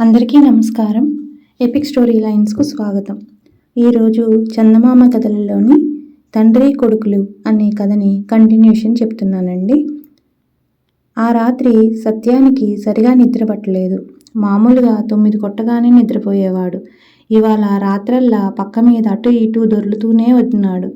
అందరికీ నమస్కారం. Epic story లైన్స్కు స్వాగతం. ఈరోజు చందమామ కథలలోని తండ్రి కొడుకులు అనే కథని కంటిన్యూషన్ చెప్తున్నానండి. ఆ రాత్రి సత్యానికి సరిగా నిద్ర పట్టలేదు. మామూలుగా తొమ్మిది కొట్టగానే నిద్రపోయేవాడు. ఇవాళ రాత్రల్లా పక్క మీద అటు ఇటు దొర్లుతూనే వచ్చినాడు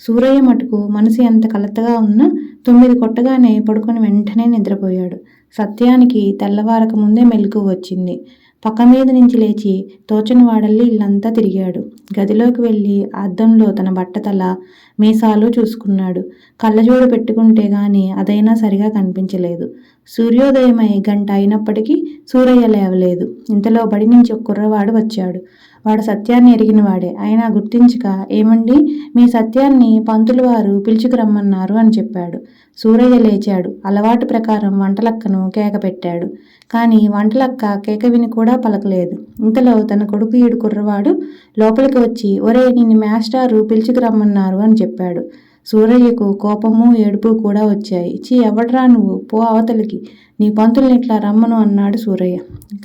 సూరయ్య మటుకు మనసు ఎంత కలతగా ఉన్నా తొమ్మిది కొట్టగానే పడుకొని వెంటనే నిద్రపోయాడు. సత్యానికి తెల్లవారక ముందే మెలకు వచ్చింది. పక్క మీద నుంచి లేచి తోచని వాడల్లి ఇల్లంతా తిరిగాడు. గదిలోకి వెళ్ళి అద్దంలో తన బట్టతల మీసాలు చూసుకున్నాడు. కళ్ళజోడు పెట్టుకుంటే గాని అదైనా సరిగా కనిపించలేదు. సూర్యోదయమై గంట అయినప్పటికీ సూరయ్య లేవలేదు. ఇంతలో బడి నుంచి ఒక కుర్రవాడు వచ్చాడు. వాడు సత్యాన్ని ఎరిగిన వాడే. అయినా గుర్తించక ఏమండి మీ సత్యాన్ని పంతులు వారు పిలుచుకురమ్మన్నారు అని చెప్పాడు. సూరయ్య లేచాడు. అలవాటు ప్రకారం వంటలక్కను కేక పెట్టాడు కానీ వంటలక్క కేక విని కూడా పలకలేదు. ఇంతలో తన కొడుకు ఈడు కుర్రవాడు లోపలికి వచ్చి ఒరే నిన్ను మాస్టారు పిలుచుకురమ్మన్నారు అని చెప్పాడు. సూరయ్యకు కోపము ఏడుపు కూడా వచ్చాయి. చీ ఎవడరా నువ్వు? పో అవతలికి. నీ పంతుల్ని ఇట్లా రమ్మను అన్నాడు సూరయ్య.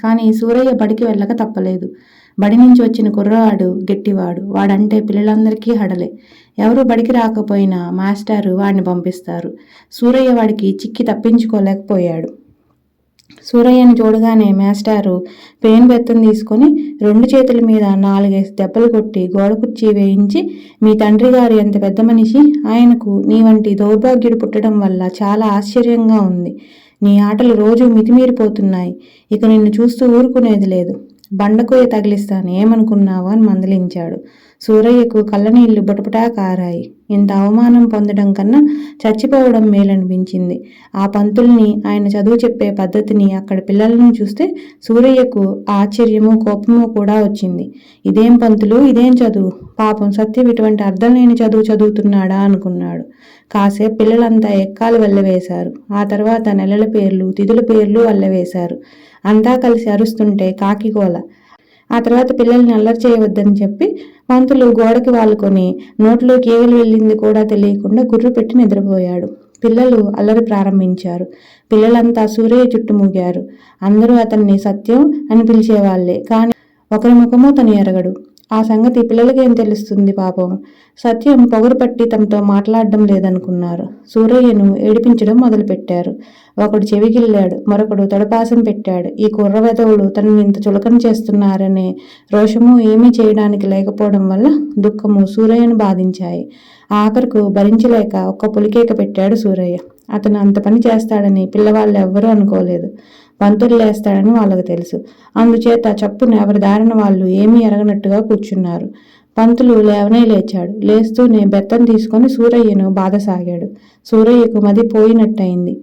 కానీ సూరయ్య బడికి వెళ్ళక తప్పలేదు. బడి నుంచి వచ్చిన కుర్రవాడు గట్టివాడు. వాడంటే పిల్లలందరికీ హడలే. ఎవరు బడికి రాకపోయినా మాస్టారు వాడిని పంపిస్తారు. సూరయ్య వాడికి చిక్కి తప్పించుకోలేకపోయాడు. సూరయ్యని చూడగానే మాస్టారు పెయిన్ బెత్తం తీసుకొని రెండు చేతుల మీద నాలుగేసి దెబ్బలు కొట్టి గోడ కుర్చీ వేయించి మీ తండ్రి గారు ఎంత పెద్ద మనిషి? ఆయనకు నీ వంటి దౌర్భాగ్యుడు పుట్టడం వల్ల చాలా ఆశ్చర్యంగా ఉంది. నీ ఆటలు రోజు మితిమీరిపోతున్నాయి. ఇక నిన్ను చూస్తూ ఊరుకునేది లేదు. బండకోయ తగిలిస్తాను ఏమనుకున్నావు? అని మందలించాడు. సూరయ్యకు కళ్ళనీళ్ళు బుటపుటా కారాయి ఇంత అవమానం పొందడం కన్నా చచ్చిపోవడం మేలనిపించింది. ఆ పంతుల్ని ఆయన చదువు చెప్పే పద్ధతిని అక్కడ పిల్లలను చూస్తే సూరయ్యకు ఆశ్చర్యము కోపము కూడా వచ్చింది. ఇదేం పంతులు? ఇదేం చదువు? పాపం సత్యం ఇటువంటి అర్థం లేని చదువు చదువుతున్నాడా అనుకున్నాడు. కాసేపు పిల్లలంతా ఎక్కాలు వెళ్ళవేశారు ఆ తర్వాత నెలల పేర్లు తిథుల పేర్లు వెళ్ళవేశారు అంతా కలిసి అరుస్తుంటే కాకిగోల ఆ తర్వాత పిల్లల్ని అల్లరి చేయవద్దని చెప్పి పంతులు గోడకి వాలుకొని నోట్లో కేవలు వెళ్ళింది కూడా తెలియకుండా గుర్రు పెట్టి నిద్రపోయాడు. పిల్లలు అల్లరి ప్రారంభించారు. పిల్లలంతా సూర్య చుట్టుముగారు అందరూ అతన్ని సత్యం అని పిలిచేవాళ్ళే కానీ ఒకరి ముఖమో తను ఎరగడు. ఆ సంగతి పిల్లలకేం తెలుస్తుంది పాపం? సత్యం పొగరు పట్టి తమతో మాట్లాడడం లేదనుకున్నారు. సూరయ్యను ఏడిపించడం మొదలుపెట్టారు. ఒకడు చెవిగిల్లాడు మరొకడు తడపాసం పెట్టాడు. ఈ కుర్రవెదవుడు తనని ఇంత చులకన చేస్తున్నారనే రోషము ఏమీ చేయడానికి లేకపోవడం వల్ల దుఃఖము సూరయ్యను బాధించాయి. ఆఖరుకు భరించలేక ఒక్క పులికేక పెట్టాడు సూరయ్య. అతను అంత పని చేస్తాడని పిల్లవాళ్ళు ఎవ్వరూ అనుకోలేదు. పంతులు లేస్తాడని వాళ్ళకు తెలుసు. అందుచేత చప్పున ఎవరి దారిన వాళ్ళు ఏమీ ఎరగనట్టుగా కూర్చున్నారు. పంతులు లేవనే లేచాడు. లేస్తూనే బెత్తం తీసుకొని సూరయ్యను బాధసాగాడు. సూరయ్యకు మది పోయినట్టయింది.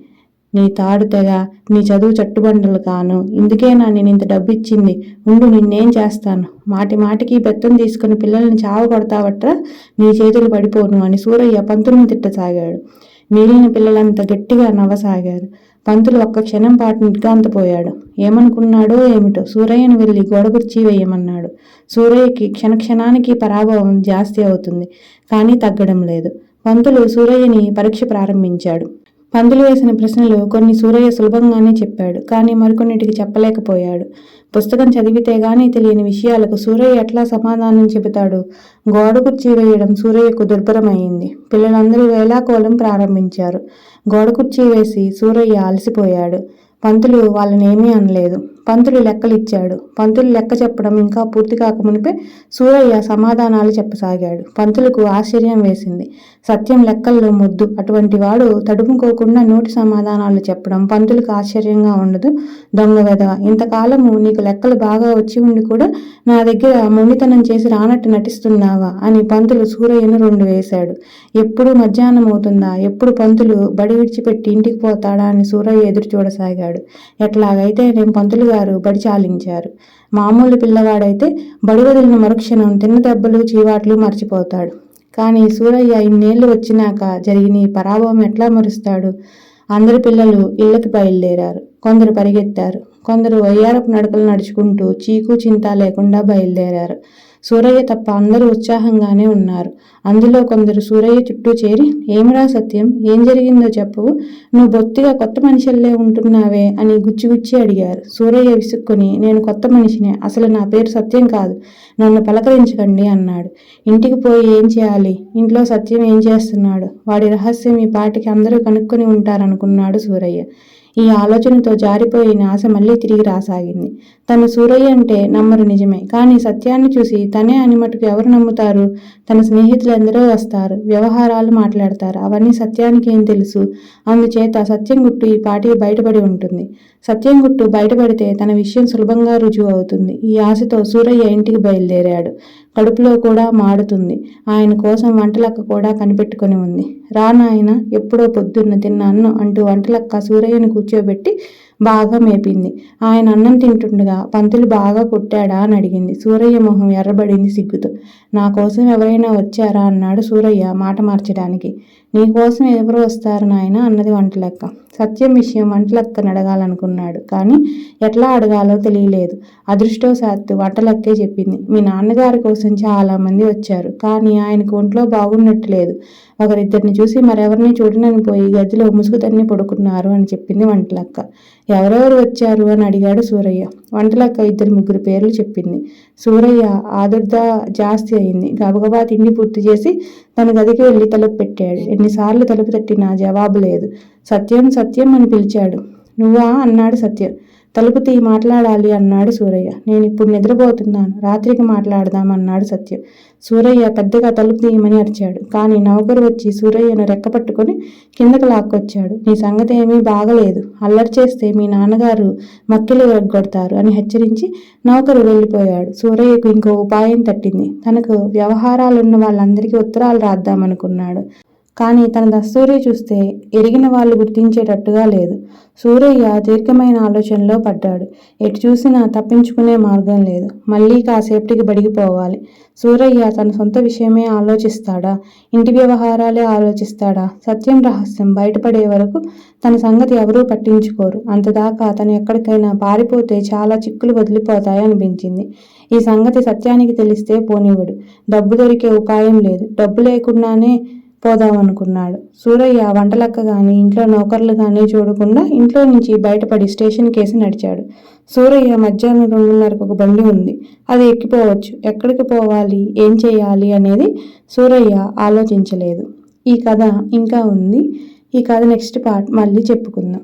నీ తాడు తెగ నీ చదువు చట్టుబండలు కాను. ఇందుకేనా నేను ఇంత డబ్బు ఇచ్చింది ఉండు నిన్నేం చేస్తాను? మాటి మాటికి బెత్తం తీసుకుని పిల్లల్ని చావ కొడతావట్రా నీ చేతులు పడిపోను అని సూరయ్య పంతులను తిట్టసాగాడు. మిగిలిన పిల్లలంతా గట్టిగా నవ్వసాగారు. పంతులు ఒక్క క్షణం పాటు నిర్గాంతపోయాడు ఏమనుకున్నాడో ఏమిటో? సూరయ్యను వెళ్ళి గోడ కుర్చీ వేయమన్నాడు. సూరయ్యకి క్షణక్షణానికి పరాభవం జాస్తి అవుతుంది కానీ తగ్గడం లేదు. పంతులు సూరయ్యని పరీక్ష ప్రారంభించాడు. పందులు వేసిన ప్రశ్నలు కొన్ని సూరయ్య సులభంగానే చెప్పాడు కానీ మరికొన్నిటికి చెప్పలేకపోయాడు. పుస్తకం చదివితే గానీ తెలియని విషయాలకు సూరయ్య ఎట్లా సమాధానం చెబుతాడు? గోడ కుర్చీ వేయడం సూరయ్యకు దుర్భరమైంది. పిల్లలందరూ వేలాకోలం ప్రారంభించారు. గోడ కుర్చీ వేసి సూరయ్య అలసిపోయాడు. పంతులు వాళ్ళని ఏమీ అనలేదు. పంతులు లెక్కలు ఇచ్చాడు పంతులు లెక్క చెప్పడం ఇంకా పూర్తి కాకమునిపే సూరయ్య సమాధానాలు చెప్పసాగాడు. పంతులకు ఆశ్చర్యం వేసింది. సత్యం లెక్కల్లో ముద్దు. అటువంటి వాడు తడుముకోకుండా నోటి సమాధానాలు చెప్పడం పంతులకు ఆశ్చర్యంగా ఉండదు. దొంగ వెద ఇంతకాలము నీకు లెక్కలు బాగా వచ్చి ఉండి కూడా నా దగ్గర మొండితనం చేసి రానట్టు నటిస్తున్నావా అని పంతులు సూరయ్యను రెండు వేశాడు. ఎప్పుడు మధ్యాహ్నం అవుతుందా ఎప్పుడు పంతులు బడి విడిచిపెట్టి ఇంటికి పోతాడా అని సూరయ్య ఎదురు చూడసాగాడు. ఎట్లాగైతే నేను పంతులు గారు బడి చాలించారు. మామూలు పిల్లవాడైతే బడి వదిలిన మరుక్షణం తిన్న దెబ్బలు చీవాట్లు మర్చిపోతాడు. కానీ సూరయ్య ఇన్నేళ్ళు వచ్చినాక జరిగిన ఈ పరాభవం ఎట్లా మరుస్తాడు? అందరి పిల్లలు ఇళ్ళకి బయలుదేరారు. కొందరు పరిగెత్తారు. కొందరు వయ్యారపు నడకలు నడుచుకుంటూ చీకు చింత లేకుండా బయలుదేరారు. సూరయ్య తప్ప అందరూ ఉత్సాహంగానే ఉన్నారు. అందులో కొందరు సూరయ్య చుట్టూ చేరి ఏమిరా సత్యం? ఏం జరిగిందో చెప్పు. నువ్వు బొత్తిగా కొత్త మనుషుల్లే ఉంటున్నావే అని గుచ్చిగుచ్చి అడిగారు. సూరయ్య విసుక్కుని నేను కొత్త మనిషినే. అసలు నా పేరు సత్యం కాదు. నన్ను పలకరించకండి అన్నాడు. ఇంటికి పోయి ఏం చేయాలి? ఇంట్లో సత్యం ఏం చేస్తున్నాడు? వాడి రహస్యం ఈ పాటికి అందరూ కనుక్కొని ఉంటారనుకున్నాడు సూరయ్య. ఈ ఆలోచనతో జారిపోయిన ఆశ మళ్ళీ తిరిగి రాసాగింది. తను సూరయ్య అంటే నమ్మరు నిజమే. కానీ సత్యాన్ని చూసి తనే అని మటుకు ఎవరు నమ్ముతారు? తన స్నేహితులు ఎందరో వస్తారు. వ్యవహారాలు మాట్లాడతారు. అవన్నీ సత్యానికి ఏం తెలుసు? అందుచేత సత్యం గుట్టు ఈ పాటి బయటపడి ఉంటుంది. సత్యం గుట్టు బయటపడితే తన విషయం సులభంగా రుజువు అవుతుంది. ఈ ఆశతో సూరయ్య ఇంటికి బయలుదేరాడు. కడుపులో కూడా మాడుతుంది. ఆయన కోసం వంటలక్క కూడా కనిపెట్టుకొని ఉంది. రా నాయన ఎప్పుడో పొద్దున్న తిన్న అన్నం అంటూ వంటలక్క సూరయ్యను కూర్చోబెట్టి బాగా మేపింది. ఆయన అన్నం తింటుండగా పంతులు బాగా కొట్టాడా అని అడిగింది. సూరయ్య మొహం ఎర్రబడింది సిగ్గుతో. నా కోసం ఎవరైనా వచ్చారా? అన్నాడు సూరయ్య మాట మార్చడానికి. నీకోసం ఎవరు వస్తారు నాయన? అన్నది వంటలక్క. సత్యం విషయం వంటలక్కను అడగాలనుకున్నాడు. కానీ ఎట్లా అడగాలో తెలియలేదు. అదృష్టవశాత్తు వంటలక్కే చెప్పింది. మీ నాన్నగారి కోసం చాలామంది వచ్చారు. కానీ ఆయనకు ఒంట్లో బాగున్నట్టు లేదు ఒకరిద్దరిని చూసి మరెవరిని చూడనని పోయి గదిలో ముసుగు తన్ని పడుకున్నారు అని చెప్పింది వంటలక్క. ఎవరెవరు వచ్చారు అని అడిగాడు సూరయ్య. వంటలక్క ఇద్దరు ముగ్గురు పేర్లు చెప్పింది. సూరయ్య ఆదుర్ద జాస్తి అయింది. గబగబా తిండి పూర్తి చేసి తన గదికి వెళ్ళి తలుపు పెట్టాడు. ఎన్నిసార్లు తలుపు తట్టినా జవాబు లేదు. సత్యం సత్యం అని పిలిచాడు. నువ్వా? అన్నాడు సత్యం. తలుపు తీ మాట్లాడాలి అన్నాడు సూరయ్య. నేను ఇప్పుడు నిద్రపోతున్నాను. రాత్రికి మాట్లాడదామన్నాడు సత్యం. సూరయ్య పెద్దగా తలుపు తీయమని అరిచాడు. కానీ నౌకరు వచ్చి సూరయ్యను రెక్కపట్టుకుని కిందకు లాక్కొచ్చాడు. నీ సంగతి ఏమీ బాగలేదు. అల్లరి చేస్తే మీ నాన్నగారు మక్కిలు విరగొడతారు అని హెచ్చరించి నౌకరు వెళ్ళిపోయాడు. సూరయ్యకు ఇంకో ఉపాయం తట్టింది. తనకు వ్యవహారాలున్న వాళ్ళందరికీ ఉత్తరాలు రాద్దామనుకున్నాడు. కానీ తన దస్తూరి చూస్తే ఎరిగిన వాళ్ళు గుర్తించేటట్టుగా లేదు. సూరయ్య దీర్ఘమైన ఆలోచనలో పడ్డాడు. ఎటు చూసినా తప్పించుకునే మార్గం లేదు. మళ్ళీ కాసేపటికి బడిగిపోవాలి. సూరయ్య తన సొంత విషయమే ఆలోచిస్తాడా? ఇంటి వ్యవహారాలే ఆలోచిస్తాడా? సత్యం రహస్యం బయటపడే వరకు తన సంగతి ఎవరూ పట్టించుకోరు. అంతదాకా తను ఎక్కడికైనా పారిపోతే చాలా చిక్కులు వదిలిపోతాయి అనిపించింది. ఈ సంగతి సత్యానికి తెలిస్తే పోనివ్వడు. డబ్బు దొరికే ఉపాయం లేదు. డబ్బు లేకుండానే పోదామనుకున్నాడు సూరయ్య వంటలక్క కానీ ఇంట్లో నౌకర్లు కానీ చూడకుండా ఇంట్లో నుంచి బయటపడి స్టేషన్ కేసి నడిచాడు. సూరయ్య మధ్యాహ్నం రెండున్నరకు ఒక బండి ఉంది. అది ఎక్కిపోవచ్చు. ఎక్కడికి పోవాలి? ఏం చేయాలి? అనేది సూరయ్య ఆలోచించలేదు. ఈ కథ ఇంకా ఉంది. ఈ కథ నెక్స్ట్ పార్ట్ మళ్ళీ చెప్పుకుందాం.